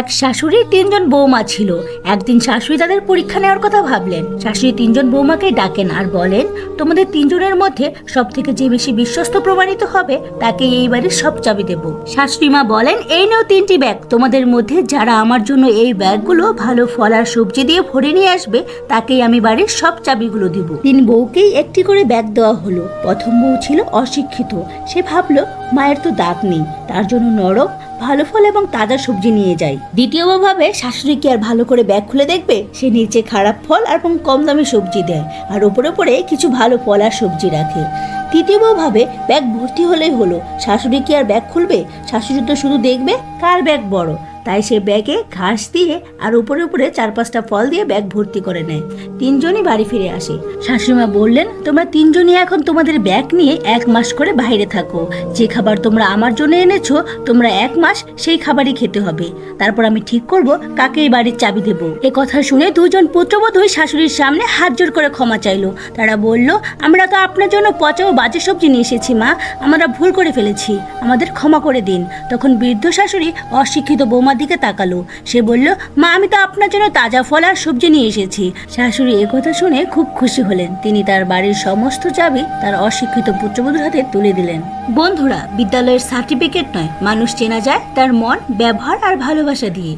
এক শাশুড়ির তিনজন বৌমা ছিল। একদিন শাশুড়ি তাদের পরীক্ষা নেওয়ার কথা ভাবলেন। শাশুড়ি তিনজন বৌমাকে ডাকেন আর বলেন, তোমাদের তিনজনের মধ্যে সব থেকে যে বেশি বিশ্বস্ত প্রমাণিত হবে তাকে এই বাড়ির সব চাবি দেব। শাশুড়ি মা বলেন, এই নাও তিনটি ব্যাগ। তোমাদের মধ্যে যারা আমার জন্য এই ব্যাগগুলো ভালো ফল আর সবজি দিয়ে ভরে নিয়ে আসবে, তাকেই আমি বাড়ির সব চাবিগুলো দিব। তিন বউকেই একটি করে ব্যাগ দেওয়া হলো। প্রথম বউ ছিল অশিক্ষিত। সে ভাবলো, মায়ের তো দাঁত নেই। তার জন্য নরম ভালো ফল এবং তাজা সবজি নিয়ে যায়। দ্বিতীয় ভাবে শাশুড়ি কি আর ভালো করে ব্যাগ খুলে দেখবে? সে নিচে খারাপ ফল এবং কম দামে সবজি দেয় আর ওপরে ওপরে কিছু ভালো ফল আর সবজি রাখে। তৃতীয় ভাবে ব্যাগ ভর্তি হলেই হলো। শাশুড়ি কি আর ব্যাগ খুলবে? শাশুড়ি তো শুধু দেখবে, কার ব্যাগ বড়? তাই সে ব্যাগে ঘাস দিয়ে আর উপরে উপরে চার পাঁচটা ফল দিয়ে ব্যাগ ভর্তি করে নেয়। তিনজনই বাড়ি ফিরে আসে। শাশুড়িমা বললেন, তোমরা তিনজনই এখন তোমাদের ব্যাগ নিয়ে এক মাস করে বাইরে থাকো। যে খাবার তোমরা আমার জন্য এনেছো, তোমরা এক মাস সেই খাবারই খেতে হবে। তারপর আমি ঠিক করব কাকে এই বাড়ির চাবি দেব। এ কথা শুনে দুজন পুত্রবধূ শাশুড়ির সামনে হাত জোর করে ক্ষমা চাইলো। তারা বলল, আমরা তো আপনার জন্য পচা ও বাজে সবজি নিয়ে এসেছি, মা। আমরা ভুল করে ফেলেছি। আমাদের ক্ষমা করে দিন। তখন বৃদ্ধ শাশুড়ি অশিক্ষিত বৌমার দিকে তাকালো। সে বলল, মা, আমি তো আপনার জন্য তাজা ফল আর সবজি নিয়ে এসেছি। শাশুড়ি কথা শুনে খুব খুশি হলেন। তিনি তার বাড়ির সমস্ত চাবি তার অশিক্ষিত পুত্রবধূর হাতে তুলে দিলেন। বন্ধুরা, বিদ্যালয়ের সার্টিফিকেট নয়। মানুষ চেনা যায় তার মন, ব্যবহার আর ভালোবাসা দিয়ে।